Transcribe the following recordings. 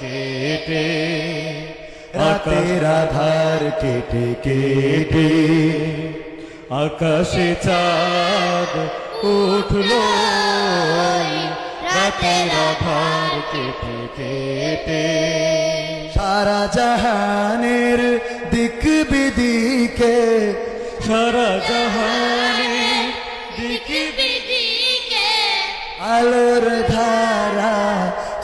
কেটে রাতের আধার কেটে কেটে। আকাশে চাঁদ উঠল রাতের আধার কেটে কেটে। সারা জাহানের দিক বিদিকে সারা জাহানে দিকে বিদিকে। আলোর ধারা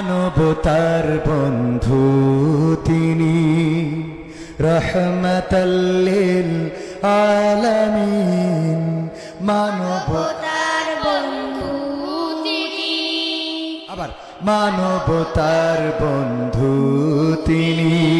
মানবতার বন্ধু তিনি। রহমতাল্লিল আলামিন। মানবতার বন্ধু তিনি। আবার মানবতার বন্ধু তিনি।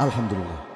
ما